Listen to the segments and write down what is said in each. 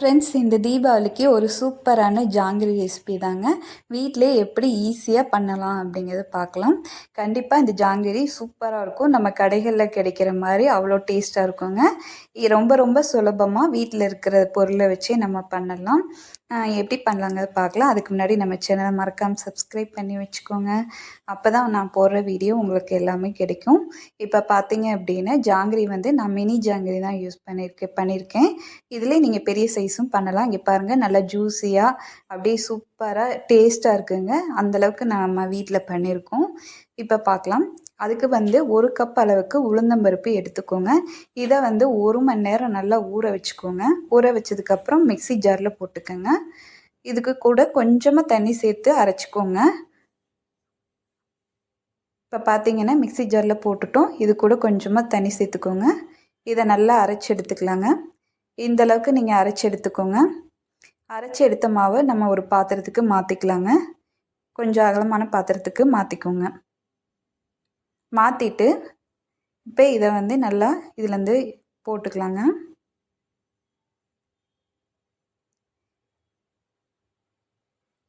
Friends இந்த தீபாவளிக்கு ஒரு சூப்பரான ஜாங்கிரி ரெசிபி தாங்க. வீட்டிலே எப்படி ஈஸியாக பண்ணலாம் அப்படிங்கிறத பார்க்கலாம். கண்டிப்பாக இந்த ஜாங்கிரி சூப்பராக இருக்கும். நம்ம கடைகளில் கிடைக்கிற மாதிரி அவ்வளோ டேஸ்ட்டாக இருக்குங்க. ரொம்ப ரொம்ப சுலபமாக வீட்டில் இருக்கிற பொருளை வச்சே நம்ம பண்ணலாம். எப்படி பண்ணலாங்கிறத பார்க்கலாம். அதுக்கு முன்னாடி நம்ம சேனலை மறக்காமல் சப்ஸ்கிரைப் பண்ணி வச்சுக்கோங்க. அப்போ தான் நான் போடுற வீடியோ உங்களுக்கு எல்லாமே கிடைக்கும். இப்போ பார்த்தீங்க அப்படின்னா ஜாங்கிரி வந்து நான் மினி ஜாங்கிரி தான் யூஸ் பண்ணியிருக்கேன் பண்ணியிருக்கேன் இதில் நீங்கள் பெரிய சைஸ் சைஸும் பண்ணலாம். இங்கே பாருங்கள் நல்லா ஜூஸியாக அப்படியே சூப்பராக டேஸ்ட்டாக இருக்குங்க. அந்தளவுக்கு நம்ம வீட்டில் பண்ணியிருக்கோம் இப்போ பார்க்கலாம் அதுக்கு வந்து ஒரு கப் அளவுக்கு உளுந்தம்பருப்பு எடுத்துக்கோங்க. இதை வந்து ஒரு மணி நேரம் நல்லா ஊற வச்சுக்கோங்க. ஊற வச்சதுக்கப்புறம் மிக்சி ஜாரில் போட்டுக்கோங்க. இதுக்கு கூட கொஞ்சமாக தண்ணி சேர்த்து அரைச்சிக்கோங்க. இப்போ பார்த்தீங்கன்னா மிக்சி ஜாரில் போட்டுட்டோம். இது கூட கொஞ்சமாக தண்ணி சேர்த்துக்கோங்க. இதை நல்லா அரைச்சி எடுத்துக்கலாங்க. இந்த அளவுக்கு நீங்கள் அரைச்சி எடுத்துக்கோங்க. அரைச்சி எடுத்த மாவை நம்ம ஒரு பாத்திரத்துக்கு மாற்றிக்கலாங்க கொஞ்சம் அகலமான பாத்திரத்துக்கு மாற்றிக்கோங்க மாற்றிட்டு இப்போ இதை வந்து நல்லா இதுலேருந்து போட்டுக்கலாங்க.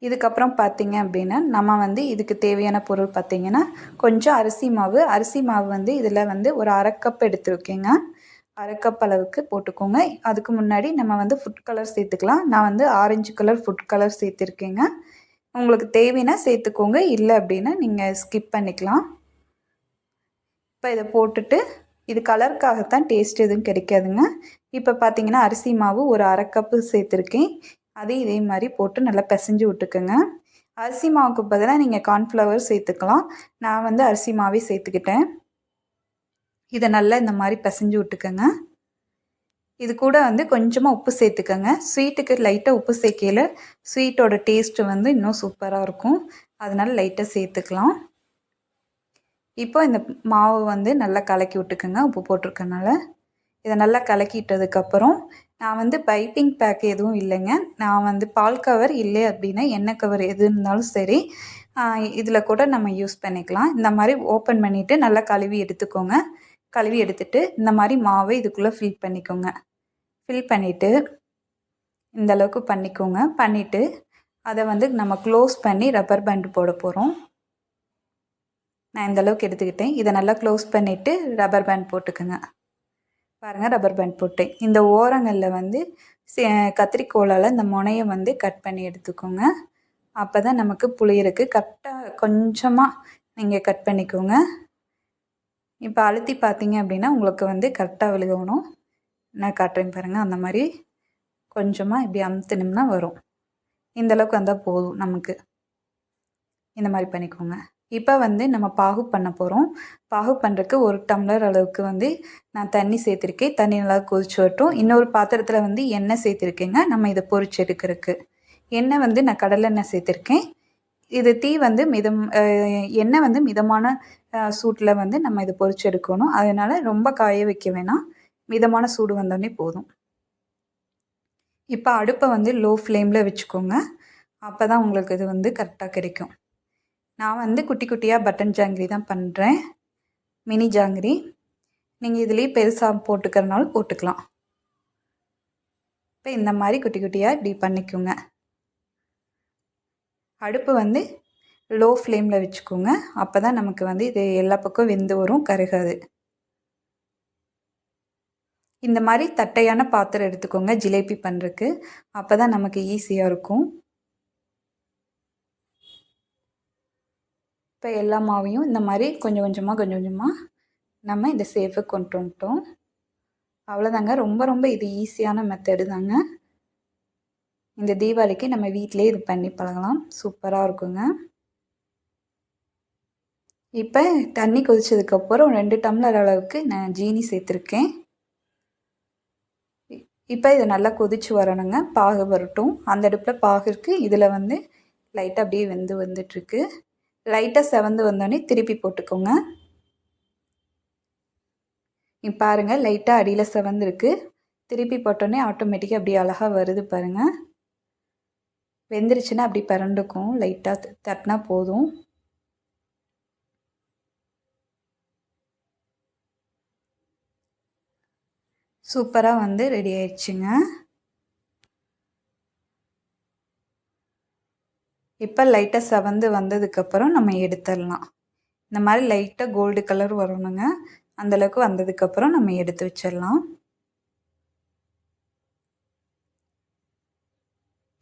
இதுக்கப்புறம் பார்த்தீங்க அப்படின்னா நம்ம வந்து இதுக்கு தேவையான பொருள் பார்த்திங்கன்னா கொஞ்சம் அரிசி மாவு அரிசி மாவு வந்து இதில் வந்து ஒரு அரை கப் எடுத்துருக்கேங்க அரை கப் அளவுக்கு போட்டுக்கோங்க. அதுக்கு முன்னாடி நம்ம வந்து ஃபுட் கலர் சேர்த்துக்கலாம். நான் வந்து ஆரஞ்சு கலர் ஃபுட் கலர் சேர்த்துருக்கேங்க. உங்களுக்கு தேவைன்னா சேர்த்துக்கோங்க. இல்லை அப்படின்னா நீங்கள் ஸ்கிப் பண்ணிக்கலாம். இப்போ இதை போட்டுட்டு இது கலருக்காகத்தான் டேஸ்ட் எதுவும் கிடைக்காதுங்க. இப்போ பார்த்தீங்கன்னா அரிசி மாவு ஒரு அரை கப்பு சேர்த்துருக்கேன். அதையும் இதே மாதிரி போட்டு நல்லா பிசைஞ்சு விட்டுக்குங்க. அரிசி மாவுக்கு பதிலாக நீங்கள் கார்ன்ஃப்ளவர் சேர்த்துக்கலாம். நான் வந்து அரிசி மாவே சேர்த்துக்கிட்டேன். இதை நல்லா இந்த மாதிரி பிசைஞ்சு விட்டுக்கோங்க. இது கூட வந்து கொஞ்சமாக உப்பு சேர்த்துக்கோங்க. ஸ்வீட்டுக்கு லைட்டாக உப்பு சேர்க்கையில் ஸ்வீட்டோட டேஸ்ட்டு வந்து இன்னும் சூப்பராக இருக்கும். அதனால் லைட்டாக சேர்த்துக்கலாம். இப்போ இந்த மாவு வந்து நல்லா கலக்கி விட்டுக்கோங்க உப்பு போட்டிருக்கனால. இதை நல்லா கலக்கிட்டதுக்கப்புறம் நான் வந்து பைப்பிங் பேக் எதுவும் இல்லைங்க. நான் வந்து பால் கவர் இல்லை அப்படின்னா எண்ணெய் கவர் எது இருந்தாலும் சரி இதில் கூட நம்ம யூஸ் பண்ணிக்கலாம். இந்த மாதிரி ஓப்பன் பண்ணிவிட்டு நல்லா கழுவி எடுத்துக்கோங்க. கழுவி எடுத்துட்டு இந்த மாதிரி மாவை இதுக்குள்ளே ஃபில் பண்ணிக்கோங்க. ஃபில் பண்ணிவிட்டு இந்த அளவுக்கு பண்ணிக்கோங்க. பண்ணிவிட்டு அதை வந்து நம்ம க்ளோஸ் பண்ணி ரப்பர் பேண்டு போட போகிறோம் நான் இந்த அளவுக்கு எடுத்துக்கிட்டேன். இதை நல்லா க்ளோஸ் பண்ணிவிட்டு ரப்பர் பேண்ட் போட்டுக்கோங்க. பாருங்கள் ரப்பர் பேண்ட் போட்டேன் இந்த ஓரங்களில் வந்து கத்திரிக்கோளால் இந்த முனையை வந்து கட் பண்ணி எடுத்துக்கோங்க. அப்போ தான் நமக்கு புளியருக்கு கரெக்டாக கொஞ்சமாக நீங்கள் கட் பண்ணிக்கோங்க. இப்போ அழுத்தி பார்த்தீங்க அப்படின்னா உங்களுக்கு வந்து கரெக்டாக விழுகணும். நான் காட்டுறேன் பாருங்கள் அந்த மாதிரி கொஞ்சமாக இப்படி அமுத்துனோம்னா வரும். இந்தளவுக்கு வந்தால் போதும் நமக்கு. இந்த மாதிரி பண்ணிக்கோங்க. இப்போ வந்து நம்ம பாகு பண்ண போகிறோம் பாகு பண்ணுறதுக்கு ஒரு டம்ளர் அளவுக்கு வந்து நான் தண்ணி சேர்த்துருக்கேன். தண்ணி நல்லா கொதிச்சு வரட்டும். இன்னொரு பாத்திரத்தில் வந்து எண்ணெய் சேர்த்துருக்கேங்க. நம்ம இதை பொறிச்சு எடுக்கிறதுக்கு. எண்ணெய் வந்து நான் கடலெண்ணெய் சேர்த்துருக்கேன். இது தீ வந்து மிதம் எண்ணெய் வந்து மிதமான சூட்டில் வந்து நம்ம இதை பொறிச்சு எடுக்கணும். அதனால் ரொம்ப காய வைக்க வேணாம். மிதமான சூடு வந்தோடனே போதும். இப்போ அடுப்பை வந்து லோ ஃப்ளேமில் வச்சுக்கோங்க. அப்போ தான் உங்களுக்கு இது வந்து கரெக்டாக கிடைக்கும். நான் வந்து குட்டி குட்டியாக பட்டன் ஜாங்கிரி தான் பண்ணுறேன் மினி ஜாங்கிரி நீங்கள் இதுலேயே பெருசாக போட்டுக்கிறனாலும் போட்டுக்கலாம். இப்போ இந்த மாதிரி குட்டி குட்டியாக இப்படி பண்ணிக்கோங்க. அடுப்பு வந்து லோ ஃப்ளேமில் வச்சுக்கோங்க. அப்போ தான் நமக்கு வந்து இது எல்லா பக்கம் வெந்து வரும் கருகாது. இந்த மாதிரி தட்டையான பாத்திரம் எடுத்துக்கோங்க ஜிலேபி பண்ணுறதுக்கு அப்போ தான் நமக்கு ஈஸியாக இருக்கும். இப்போ எல்லா மாவையும் இந்த மாதிரி கொஞ்சம் கொஞ்சமாக கொஞ்சம் கொஞ்சமாக நம்ம இந்த சேஃபை கொண்டு வந்துட்டோம். அவ்வளோதாங்க ரொம்ப ரொம்ப இது ஈஸியான மெத்தடு தாங்க. இந்த தீபாவளிக்கு நம்ம வீட்டிலே இது பண்ணி பழகலாம். சூப்பராக இருக்குங்க. இப்போ தண்ணி கொதிச்சதுக்கப்புறம் ரெண்டு டம்ளர் அளவுக்கு நான் ஜீனி சேர்த்துருக்கேன். இப்போ இதை நல்லா கொதிச்சு வரணுங்க. பாகு வரட்டும். அந்த அடுப்பில் பாகு இருக்குது இதில் வந்து லைட்டாக அப்படியே வெந்து வந்துட்டுருக்கு. லைட்டாக செவந்து வந்தோடனே திருப்பி போட்டுக்கோங்க. நீ பாருங்கள் லைட்டாக அடியில் செவந்துருக்கு. திருப்பி போட்டோன்னே ஆட்டோமேட்டிக்காக அப்படியே அழகாக வருது பாருங்கள் வெந்துருச்சுன்னா அப்படி பரண்டுக்கும். லைட்டாக தட்டினா போதும். சூப்பராக வந்து ரெடி ஆயிடுச்சுங்க. இப்போ லைட்டாக செவந்து வந்ததுக்கப்புறம் நம்ம எடுத்துடலாம். இந்த மாதிரி லைட்டாக கோல்டு கலர் வரணுங்க. அந்தளவுக்கு வந்ததுக்கப்புறம் நம்ம எடுத்து வச்சிடலாம்.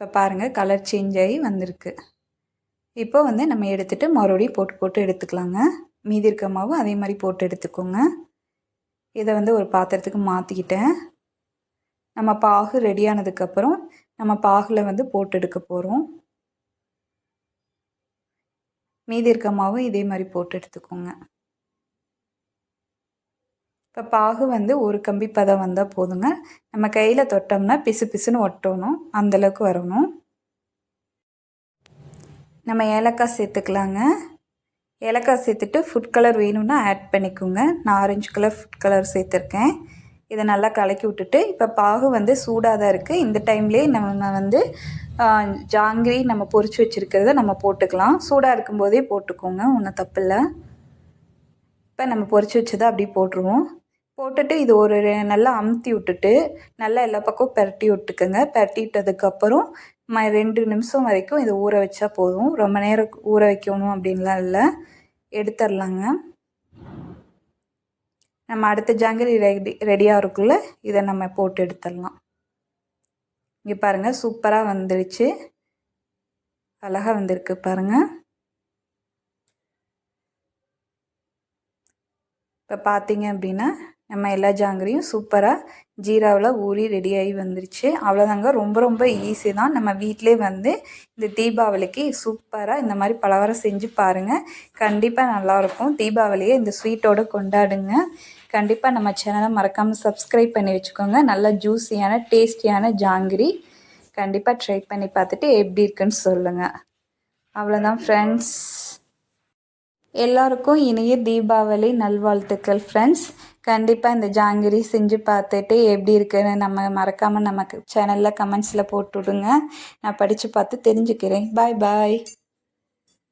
இப்போ பாருங்கள் கலர் சேஞ்ச் ஆகி வந்திருக்கு. இப்போ வந்து நம்ம எடுத்துகிட்டு மறுபடியும் போட்டு போட்டு எடுத்துக்கலாங்க. மீதி இருக்க மாவு அதே மாதிரி போட்டு எடுத்துக்கோங்க. இதை வந்து ஒரு பாத்திரத்துக்கு மாற்றிக்கிட்டேன் நம்ம பாகு ரெடியானதுக்கப்புறம் நம்ம பாகில் வந்து போட்டு எடுக்க போகிறோம் மீதி இருக்க மாவும் இதே மாதிரி போட்டு எடுத்துக்கோங்க. இப்போ பாகு வந்து ஒரு கம்பி பதம் வந்தால் போதுங்க. நம்ம கையில் தொட்டோம்னா பிசு பிசுன்னு ஒட்டணும். அந்தளவுக்கு வரணும். நம்ம ஏலக்காய் சேர்த்துக்கலாங்க. ஏலக்காய் சேர்த்துட்டு ஃபுட் கலர் வேணும்னா ஆட் பண்ணிக்கோங்க. நான் ஆரஞ்சு கலர் ஃபுட் கலர் சேர்த்துருக்கேன். இதை நல்லா கலக்கி விட்டுட்டு இப்போ பாகு வந்து சூடாக தான் இருக்குது இந்த டைம்லேயே நம்ம வந்து ஜாங்கிரி நம்ம பொறிச்சு வச்சுருக்கிறத நம்ம போட்டுக்கலாம். சூடாக இருக்கும்போதே போட்டுக்கோங்க. ஒன்றும் தப்பில்லை இப்போ நம்ம பொறிச்சு வச்சதை அப்படியே போட்டுருவோம். போட்டுட்டு இது ஒரு நல்லா அமுத்தி விட்டுட்டு நல்லா எல்லா பக்கம் பரட்டி விட்டுக்கோங்க. பரட்டி விட்டதுக்கப்புறம் ம ரெண்டு நிமிஷம் வரைக்கும் இதை ஊற வச்சா போதும். ரொம்ப நேரம் ஊற வைக்கணும் அப்படின்லாம் இல்லை. எடுத்துடலாங்க நம்ம அடுத்த ஜாங்கிரி ரெடி ரெடியாக இருக்குள்ள இதை நம்ம போட்டு எடுத்துடலாம் இங்கே பாருங்கள் சூப்பராக வந்துடுச்சு அழகாக வந்திருக்கு பாருங்கள் இப்போ பார்த்தீங்க அப்படின்னா நம்ம எல்லா ஜாங்கிரியும் சூப்பராக ஜீராவில் ஊறி ரெடியாகி வந்துருச்சு. அவ்வளோதாங்க ரொம்ப ரொம்ப ஈஸி தான். நம்ம வீட்டிலே வந்து இந்த தீபாவளிக்கு சூப்பராக இந்த மாதிரி பலகாரம் செஞ்சு பாருங்கள் கண்டிப்பாக நல்லாயிருக்கும் தீபாவளியை இந்த ஸ்வீட்டோடு கொண்டாடுங்க. கண்டிப்பாக நம்ம சேனலை மறக்காமல் சப்ஸ்கிரைப் பண்ணி வச்சுக்கோங்க. நல்லா ஜூஸியான டேஸ்டியான ஜாங்கிரி. கண்டிப்பாக ட்ரை பண்ணி பார்த்துட்டு எப்படி இருக்குன்னு சொல்லுங்கள் அவ்வளோதான் ஃப்ரெண்ட்ஸ் எல்லாருக்கும் இனிய தீபாவளி நல்வாழ்த்துக்கள் ஃப்ரெண்ட்ஸ் கண்டிப்பாக இந்த ஜாங்கிரி செஞ்சு பார்த்துட்டு எப்படி இருக்குன்னு நம்ம மறக்காமல் நமக்கு சேனலில் கமெண்ட்ஸில் போட்டு விடுங்க நான் படித்து பார்த்து தெரிஞ்சுக்கிறேன். பாய் பாய்